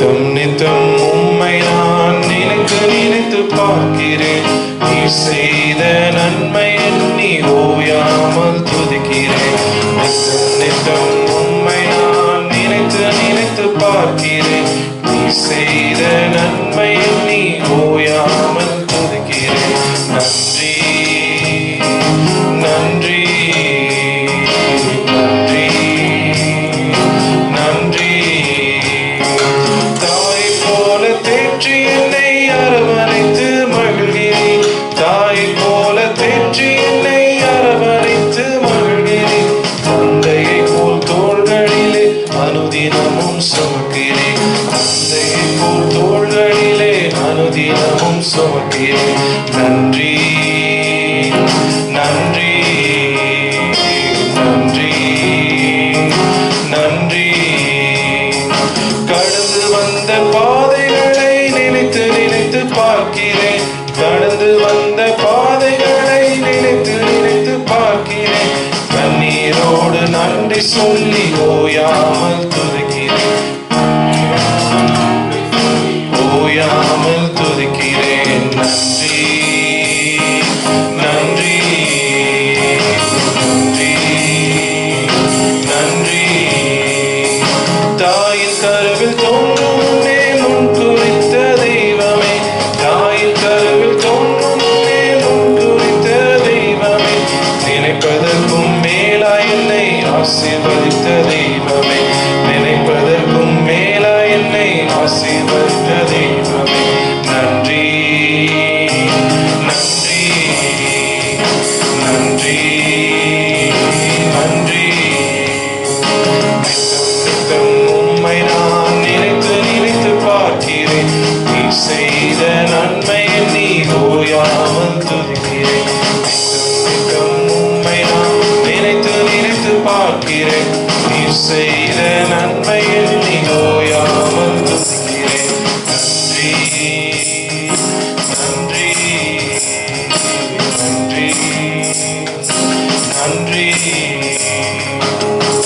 நித்தம் நித்தம் உம்மை நான் நினைத்து நினைத்து பார்க்கிறேன். நீ செய்த நன்மை எண்ணி ஓ நன்றி நன்றி நன்றி நன்றி. கடந்து வந்த பாதைகளை நினைத்து நினைத்து பார்க்கிறேன். கடந்து வந்த பாதைகளை நினைத்து நினைத்து பார்க்கிறேன். கண்ணீரோடு நன்றி சொல்லி ஓயாமல் துதிக்கிறேன். ஓயாமல் என்னை ஆசீர்வதித்த தெய்வமே பார்க்கிறேன் நீர் செய்த நன்மையில் நீ ஓயாமல் துதிக்கிறேன் நன்றி.